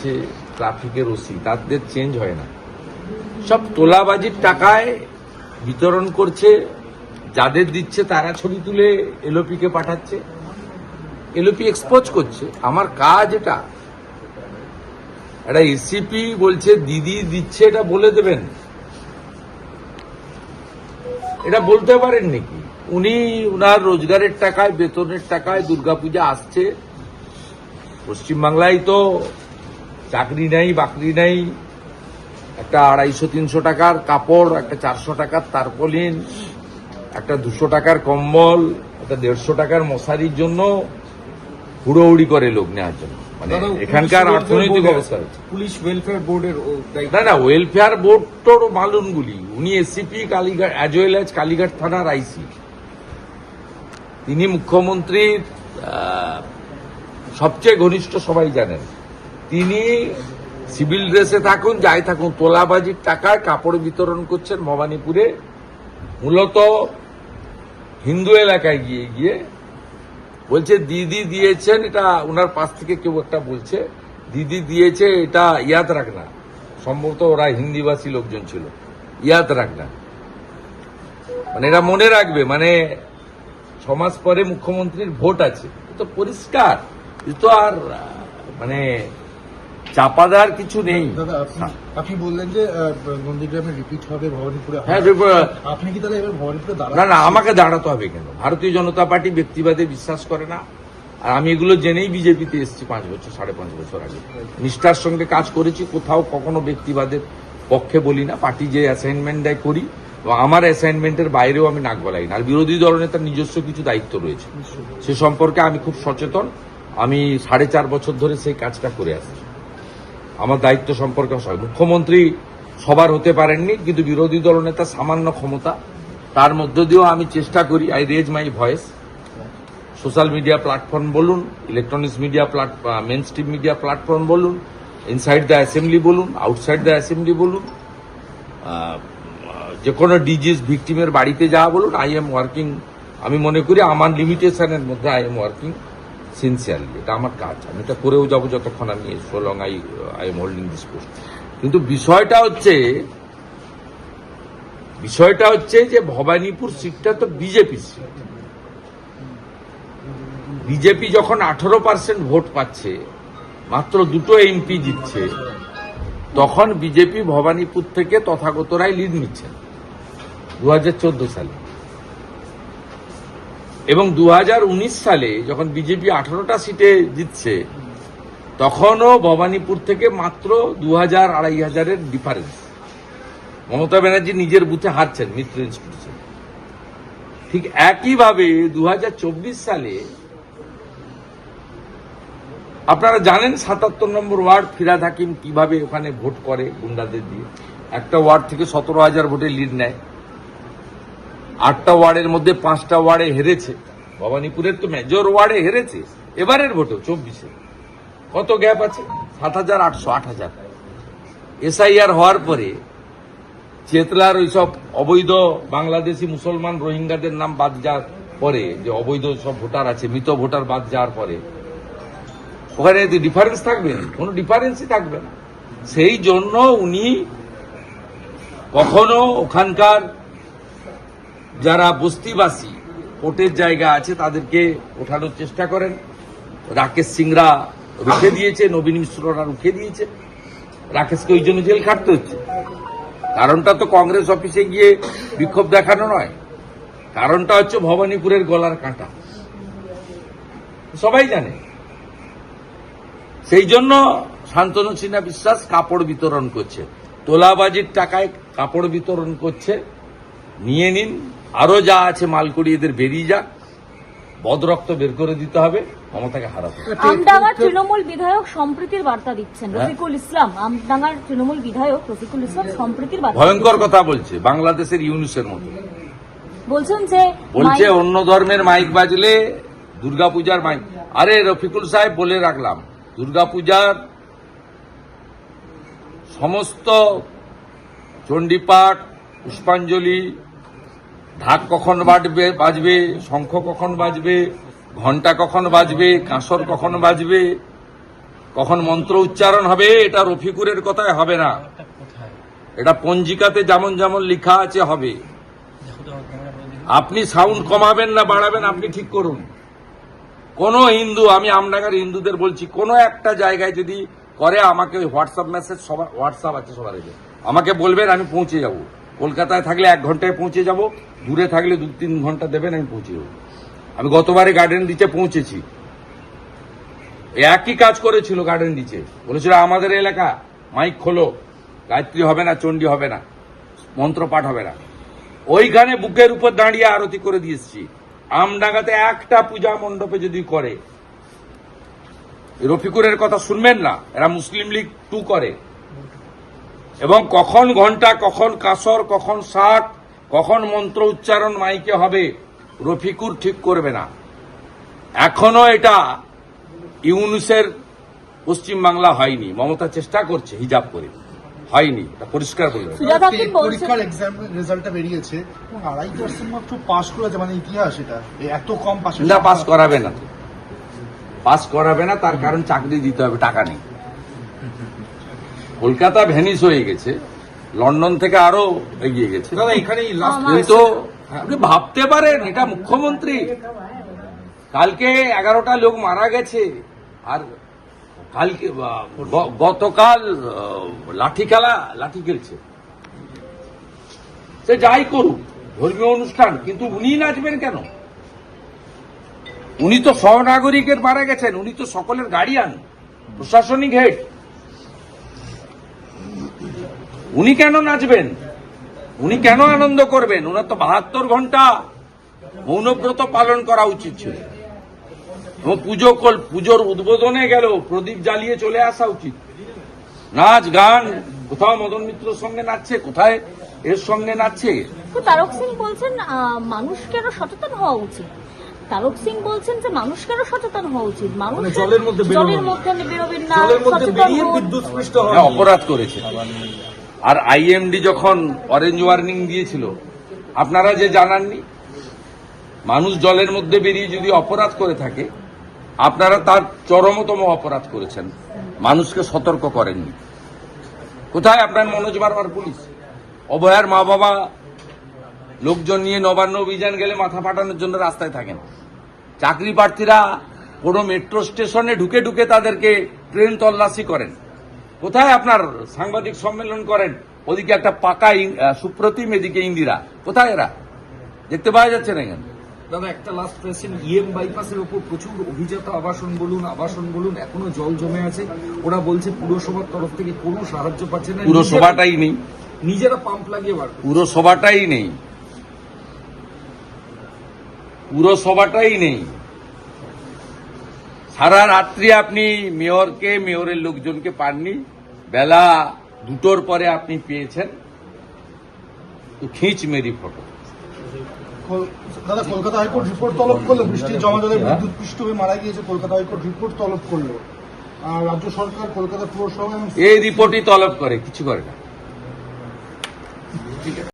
আছে ট্রাফিকের ওসি, তাদের চেঞ্জ হয় না। সব তোলাবাজির টাকায় বিতরণ করছে, যাদের দিচ্ছে তারা ছবি তুলে এলওপিকে পাঠাচ্ছে, এলওপি এক্সপোজ করছে। আমার কাজ এটা। একটা এসিপি বলছে, দিদি দিচ্ছে, এটা বলে দেবেন। এটা বলতে পারেন নাকি? উনি উনার রোজগারের টাকায়, বেতনের টাকায় দুর্গাপূজা আসছে। পশ্চিমবাংলায় তো চাকরি নেই বাকরি নেই। একটা আড়াইশো তিনশো টাকার কাপড় একটা চারশো টাকার তারপলিন একটা দুশো টাকার কম্বল একটা দেড়শো টাকার মশারির জন্য হুড়োহুড়ি করে লোক নেওয়ার জন্য। মানে এখানকার অর্থনৈতিক অবস্থা পুলিশ ওয়েলফেয়ার বোর্ডের না না ওয়েলফেয়ার বোর্ড তোর মালুনগুলি উনি ACP Kalighat as well as Kalighat থানার আইসি তিনি মুখ্যমন্ত্রীর সবচেয়ে ঘনিষ্ঠ সবাই জানেন। তিনি সিভিল ড্রেসে থাকুন, যাই থাকুন, তোলাবাজির টাকায় কাপড় বিতরণ করছেন ভবানীপুরে। মূলত হিন্দু এলাকায় গিয়ে গিয়ে বলছে, দিদি দিয়েছেন এটা, ওনার পাশ থেকে কেউ একটা বলছে, দিদি দিয়েছে এটা ইয়াদ রাখনা। সম্ভবত ওরা হিন্দিভাষী লোকজন ছিল, ইয়াদ রাখনা। মানে এরা মনে রাখবে মানে ছমাস পরে মুখ্যমন্ত্রীর ভোট আছে তো পরিষ্কার তো আর মানে চাপা দেওয়ার কিছু নেই। দাদা আপনি আপনি বললেন যে নন্দীগ্রামে রিপিট হবে ভবানীপুরে। হ্যাঁ আপনি কি তাহলে এবার ভবানীপুরে না দাঁড়ান না আমাকে দাঁড়াতে হবে কেন? ভারতীয় জনতা পার্টি ব্যক্তিবাদে বিশ্বাস করে না। আর আমি এগুলো জেনেই বিজেপিতে এসেছি পাঁচ বছর সাড়ে পাঁচ বছর আগে। নিষ্ঠার সঙ্গে কাজ করেছি কোথাও কখনো ব্যক্তিবাদের পক্ষে বলি না। পার্টি যে অ্যাসাইনমেন্ট দেয় করি এবং আমার অ্যাসাইনমেন্টের বাইরেও আমি নাক গলাই না। আর বিরোধী দলনেতার নিজস্ব কিছু দায়িত্ব রয়েছে। সে সম্পর্কে আমি খুব সচেতন। আমি সাড়ে চার বছর ধরে সেই কাজটা করে আসছি। আমার দায়িত্ব সম্পর্কে মুখ্যমন্ত্রী সবার হতে পারেননি, কিন্তু বিরোধী দলনেতা সামান্য ক্ষমতা, তার মধ্য দিয়েও আমি চেষ্টা করি I raise my voice social media platform বলুন electronics media platform mainstream media platform বলুন ইনসাইড দ্য অ্যাসেম্বলি বলুন আউটসাইড দ্য অ্যাসেম্বলি বলুন যে কোনো ডিজিজ ভিকটিমের বাড়িতে যাওয়া বলুন আই এম ওয়ার্কিং আমি মনে করি আমার লিমিটেশনের মধ্যে আই এম ওয়ার্কিং সিনসিয়ারলি এটা আমার কাজ। আমি এটা করেও যাব যতক্ষণ আমি so long I I am holding this post কিন্তু বিষয়টা হচ্ছে বিষয়টা হচ্ছে যে ভবানীপুর সিটটা তো বিজেপি সিট বিজেপি যখন আঠারো পার্সেন্ট ভোট পাচ্ছে, মাত্র দুটো এমপি জিতছে, তখন বিজেপি ভবানীপুর থেকে তথাগত তথাগতরাই লিড নিচ্ছেন দু হাজার চোদ্দ সালে। এবং দু হাজার উনিশ সালে যখন বিজেপি আঠারোটা সিটে জিতছে, তখনও ভবানীপুর থেকে মাত্র দু হাজার আড়াই হাজারের ডিফারেন্স মমতা ব্যানার্জি নিজের বুথে হারছেন মিত্র ইনস্টিটিউশন ঠিক একইভাবে দু হাজার চব্বিশ সালে আপনারা জানেন সাতাত্তর নম্বর ওয়ার্ড ফিরাদ হাকিম কীভাবে ওখানে ভোট করে গুন্ডাদের দিয়ে? একটা ওয়ার্ড থেকে সতেরো হাজার ভোটে লিড নেয়। আটটা ওয়ার্ডের মধ্যে পাঁচটা ওয়ার্ডে হেরেছে। ভবানীপুরের তো মেজর ওয়ার্ডে হেরেছে। এবারের ভোটেও চব্বিশে। কত গ্যাপ আছে? সাত হাজার আটশো আট হাজার। এসআইআর হওয়ার পরে চেতলার ওইসব অবৈধ বাংলাদেশি মুসলমান রোহিঙ্গাদের নাম বাদ যাওয়ার পরে, যে অবৈধ সব ভোটার আছে, মৃত ভোটার বাদ যাওয়ার পরে, ওখানে ডিফারেন্স থাকবে? কোনো ডিফারেন্সই থাকবে না। সেই জন্য উনি কখনো ওখানকার যারা বস্তিবাসী ভোটের জায়গা আছে, তাদেরকে ওঠানোর চেষ্টা করেন। রাকেশ সিংরা রুখে দিয়েছে, নবীন মিশ্ররা রুখে দিয়েছে। রাকেশকে ওই জন্য জেল খাটতে হচ্ছে। কারণটা তো কংগ্রেস অফিসে গিয়ে বিক্ষোভ দেখানো নয়। কারণটা হচ্ছে ভবানীপুরের গলার কাঁটা। সবাই জানে। সেই জন্য শান্তনু সিনহা বিশ্বাস কাপড় বিতরণ করছে। তোলাবাজির টাকায় কাপড় বিতরণ করছে। নিয়ে নিন। আরও যা আছে মালকুড়ি এদের বেরিয়ে যাক। বদরক্ত বের করে দিতে হবে মমতাকে হারাতে। আমডাঙ্গার তৃণমূল বিধায়ক সম্প্রীতির বার্তা দিচ্ছেন। হ্যাঁ? রফিকুল ইসলাম আমডাঙ্গার তৃণমূল বিধায়ক রফিকুল ইসলাম সম্প্রীতির বার্তা ভয়ঙ্কর কথা বলছে বাংলাদেশের ইউনিসের মতো। বলছেন যে বলছে অন্য ধর্মের মাইক বাজলে দুর্গাপূজার মাইক। আরে রফিকুল সাহেব বলে রাখলাম দুর্গাপূজার সমস্ত চণ্ডীপাঠ পুষ্পাঞ্জলি ঢাক কখন বাজবে বাজবে শঙ্খ কখন বাজবে, ঘণ্টা কখন বাজবে, কাঁসর কখন বাজবে, কখন মন্ত্র উচ্চারণ হবে, এটা রফিকুরের কথায় হবে না। এটা পঞ্জিকাতে যেমন যেমন লেখা আছে, হবে। আপনি সাউন্ড কমাবেন না, বাড়াবেন, আপনি ঠিক করুন। কোন হিন্দু, আমি আমডাঙ্গার হিন্দুদের বলছি, কোন একটা জায়গায় যদি করে, আমাকে হোয়াটসঅ্যাপ মেসেজ সবার, হোয়াটসঅ্যাপ আছে সবার আমাকে বলবেন, আমি পৌঁছে যাব। কলকাতায় থাকলে এক ঘন্টায় পৌঁছে যাব, দূরে থাকলে দু তিন ঘণ্টা দেবেন, আমি পৌঁছে যাব। আমি গতবারে গার্ডেন দিচ্ছে পৌঁছেছি। একই কাজ করেছিল গার্ডেন দিচ্ছে বলেছিল, আমাদের এলাকা মাইক খোলো। গায়ত্রী হবে না, চণ্ডী হবে না। মন্ত্র পাঠ হবে না। ওইখানে বুকের উপর দাঁড়িয়ে আরতি করে দিয়েছি আমডাঙ্গাতে একটা পূজা মণ্ডপে যদি করে, রফিকুরের কথা শুনবেন না, এরা মুসলিম লীগ টু করে। এবং কখন ঘণ্টা কখন কাসর কখন শাক কখন মন্ত্র উচ্চারণ মাইকে হবে রফিকুর ঠিক করবে না। এখনও এটা ইউনুসের পশ্চিমবাংলা হয়নি। মমতা চেষ্টা করছে হিজাব করে। হয়নি এটা পরিষ্কার বলবে পরীক্ষার এক্সাম রেজাল্টটা বেরিয়েছে। আড়াই পার্সেন্ট মাত্র পাস করেছে মানে ইতিহাস এটা। এত কম পাস না পাস করাবে না। পাস করাবে না তার কারণ চাকরি দিতে হবে টাকা নেই। কলকাতা ভ্যানিস হয়ে গেছে লন্ডন থেকে আরও এগিয়ে গেছে। দাদা এখানেই লাস্ট কিন্তু আপনি ভাবতে পারেন এটা মুখ্যমন্ত্রী। কালকে এগারোটা লোক মারা গেছে আর কালকে গতকাল লাঠি খেলা লাঠি খেলছে। সে যাই করুক ধর্মীয় অনুষ্ঠান কিন্তু উনি নাচবেন কেন? উনি তো সহনাগরিকের মারা গেছেন উনি তো সকলের গার্ডিয়ান প্রশাসনিক হেড উনি কেন নাচবেন? উনি কেন আনন্দ করবেন? ওনার তো বাহাত্তর ঘণ্টা মৌনব্রত পালন করা উচিত ছিল। এবং পুজো কল পুজোর উদ্বোধনে গেল প্রদীপ জ্বালিয়ে চলে আসা উচিত। নাচ গান কোথাও মদন মিত্রর সঙ্গে নাচছে কোথায় এর সঙ্গে নাচছে? তো তারক সিং বলছেন মানুষকে আরও সচেতন হওয়া উচিত? তারক সিং বলছেন যে মানুষকে আরও সচেতন হওয়া উচিত? মানুষ মানে জলের মধ্যে জলের মধ্যে বেরোবেন না সচেতন হ্যাঁ, অপরাধ করেছে। আর আইএমডি যখন অরেঞ্জ ওয়ার্নিং দিয়েছিল, আপনারা যে জানাননি? মানুষ জলের মধ্যে বেরিয়ে যদি অপরাধ করে থাকে, আপনারা তার চরমতম অপরাধ করেছেন। মানুষকে সতর্ক করেননি। কোথায় আপনার মনোজ বারবার পুলিশ? অভয়ার মা বাবা লোকজন নিয়ে নবান্ন অভিযান গেলে মাথা ফাটানোর জন্য রাস্তায় থাকেন। চাকরি প্রার্থীরা কোনো মেট্রো স্টেশনে ঢুকে ঢুকে তাদেরকে ট্রেন তল্লাশি করেন। কোথায় আপনার সাংবাদিক সম্মেলন করেন? ওদিকে একটা পাকা সুপ্রতিম এদিকে ইন্দিরা। কোথায় এরা? দেখতে পাওয়া যাচ্ছে না এখানে। দাদা একটা লাস্ট কোয়েশ্চেন ইএম বাইপাসের উপর প্রচুর অভিজাত আবাসন বলুন আবাসন বলুন এখনও জল জমে আছে। ওরা বলছে পুরসভার তরফ থেকে কোনো সাহায্য পাচ্ছে না। পুরো নিজেরা- সভাটাই নেই। নিজেরা পাম্প লাগিয়ে বার করছে। পুরো সভাটাই নেই। পুরসভাটাই নেই। সারা রাত্রি আপনি মেয়রকে মেয়রের লোকজনকে পাননি। বেলা দুটোর পরে আপনি পেয়েছেন। তো খিঁচ মেরি ফটো। দাদা কলকাতা হাইকোর্ট রিপোর্ট তলব করল। বৃষ্টির জমা জলে বিদ্যুৎ পৃষ্ঠ হয়ে মারা গিয়েছে। কলকাতা হাইকোর্ট রিপোর্ট তলব করল। আর রাজ্য সরকার কলকাতা পুরসভা এই রিপোর্টই তলব করে কিছু করে না।